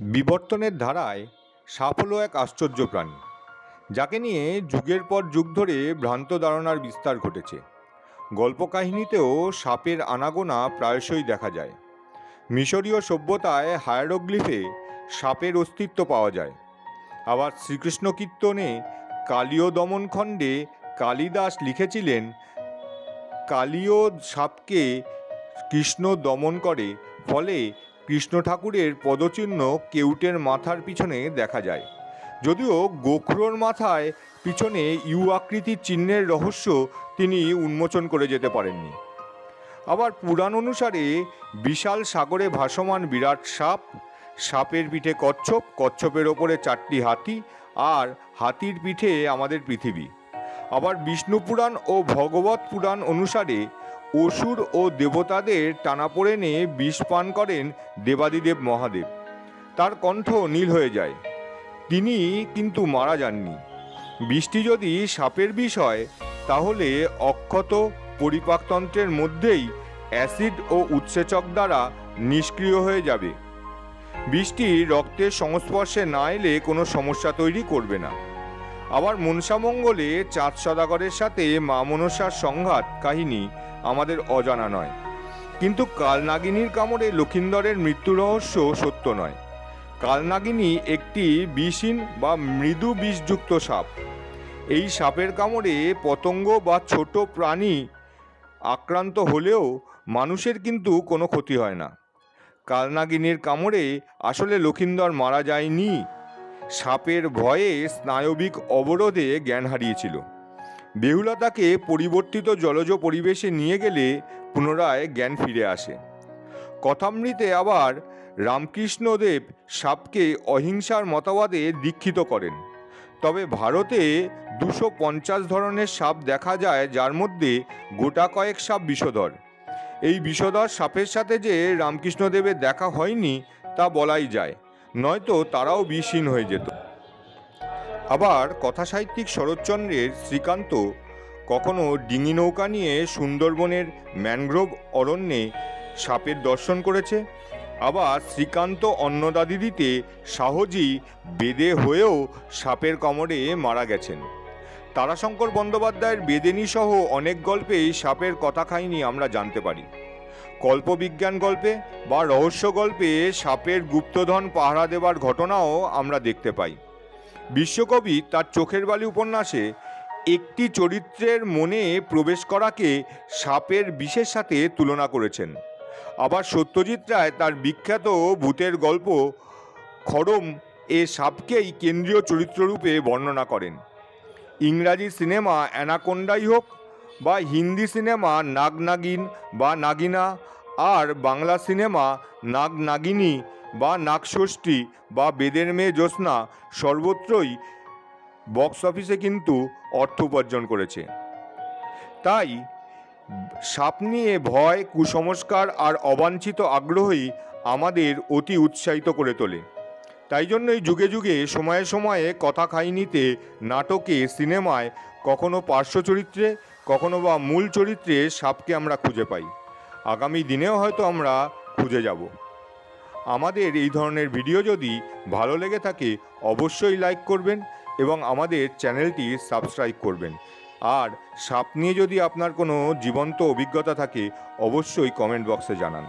বিবর্তনের ধারায় হলো এক আশ্চর্য প্রাণী। যাকে নিয়ে যুগের পর যুগ ধরে ভ্রান্ত ধারণার বিস্তার ঘটেছে। গল্পকাহিনীতেও সাপের আনাগোনা প্রায়শই দেখা যায়। মিশরীয় সভ্যতায় হায়ারোগ্লিফে সাপের অস্তিত্ব পাওয়া যায়। আবার শ্রীকৃষ্ণ কীর্তনে কালীয় দমন খণ্ডে কালিদাস লিখেছিলেন কালীয় সাপকে কৃষ্ণ দমন করে, ফলে কৃষ্ণ ঠাকুরের পদচিহ্ন কেউটের মাথার পিছনে দেখা যায়। যদিও গোখরোর মাথায় পিছনে ইউ আকৃতির চিহ্নের রহস্য তিনি উন্মোচন করে যেতে পারেননি। আবার পুরাণ অনুসারে বিশাল সাগরে ভাসমান বিরাট সাপ, সাপের পিঠে কচ্ছপ, কচ্ছপের ওপরে চারটি হাতি আর হাতির পিঠে আমাদের পৃথিবী। আবার বিষ্ণু পুরাণ ও ভগবত পুরাণ অনুসারে অসুর ও দেবতাদের টানাপোড়েনে বিষ পান করেন দেবাদিদেব মহাদেব। তার কণ্ঠ নীল হয়ে যায়। তিনি কিন্তু মারা যাননি। বৃষ্টি যদি সাপের বিষ হয়, তাহলে অক্ষত পরিপাকতন্ত্রের মধ্যেই অ্যাসিড ও উৎসেচক দ্বারা নিষ্ক্রিয় হয়ে যাবে। বৃষ্টি রক্তের সংস্পর্শে না এলে কোনো সমস্যা তৈরি করবে না। আবার মনসামঙ্গলে চাঁদ সদাগরের সাথে মা মনসার সংঘাত কাহিনী আমাদের অজানা নয়। কিন্তু কালনাগিনীর কামড়ে লক্ষিন্দরের মৃত্যু রহস্য সত্য নয়। কালনাগিনী একটি বিষহীন বা মৃদু বিষযুক্ত সাপ। এই সাপের কামড়ে পতঙ্গ বা ছোট প্রাণী আক্রান্ত হলেও মানুষের কিন্তু কোনো ক্ষতি হয় না। কালনাগিনীর কামড়ে আসলে লক্ষিন্দর মারা যায়নি সাপের ভয়ে স্নায়বিক অবরোধে জ্ঞান হারিয়েছিল। বেহুলা তাকে পরিবর্তিত জলজ পরিবেশে নিয়ে গেলে পুনরায় জ্ঞান ফিরে আসে। কথামৃতে আবার রামকৃষ্ণদেব সাপকে অহিংসার মতবাদে দীক্ষিত করেন। তবে ভারতে দুশো পঞ্চাশ ধরনের সাপ দেখা যায়, যার মধ্যে গোটা কয়েক সাপ বিষধর। এই বিষধর সাপের সাথে যে রামকৃষ্ণদেবের দেখা হয়নি, তা বলাই যায়। নয়তো তারাও বিষহীন হয়ে যেত। আবার কথাসাহিত্যিক শরৎচন্দ্রের শ্রীকান্ত কখনো ডিঙি নৌকা নিয়ে সুন্দরবনের ম্যানগ্রোভ অরণ্যে সাপের দর্শন করেছে। আবার শ্রীকান্ত অন্নদাদিদিতে সাহজি বেদে হয়েও সাপের কমরে মারা গেছেন। তারাশঙ্কর বন্দ্যোপাধ্যায়ের বেদেনী সহ অনেক গল্পেই সাপের কথা কাহিনী আমরা জানতে পারি। কল্পবিজ্ঞান গল্পে বা রহস্য গল্পে সাপের গুপ্তধন পাহারা দেওয়ার ঘটনাও আমরা দেখতে পাই। বিশ্বকবি তার চোখের বালি উপন্যাসে একটি চরিত্রের মনে প্রবেশ করাকে সাপের বিষের সাথে তুলনা করেছেন। আবার সত্যজিৎ রায় তার বিখ্যাত ভূতের গল্প খড়ম এ সাপকেই কেন্দ্রীয় চরিত্ররূপে বর্ণনা করেন। ইংরাজি সিনেমা অ্যানাকোন্ডাই হোক বা হিন্দি সিনেমা নাগনাগিন বা নাগিনা, আর বাংলা সিনেমা নাগ নাগিনী বা নাগষষ্ঠী বা বেদের মেয়ে জ্যোৎস্না সর্বত্রই বক্স অফিসে কিন্তু অর্থ উপার্জন করেছে। তাই সাপ নিয়ে ভয়, কুসংস্কার আর অবাঞ্ছিত আগ্রহই আমাদের অতি উৎসাহিত করে তোলে। তাই জন্যই যুগে যুগে, সময়ে সময়ে কথা খাইনিতে নাটকে, সিনেমায় কখনো পার্শ্ব চরিত্রে, কখনো বা মূল চরিত্রে সাপকে আমরা খুঁজে পাই। আগামী দিনেও হয়তো আমরা খুঁজে যাব। আমাদের এই ধরনের ভিডিও যদি ভালো লেগে থাকে, অবশ্যই লাইক করবেন এবং আমাদের চ্যানেলটি সাবস্ক্রাইব করবেন। আর সাপ নিয়ে যদি আপনার কোনো জীবন্ত অভিজ্ঞতা থাকে, অবশ্যই কমেন্ট বক্সে জানান।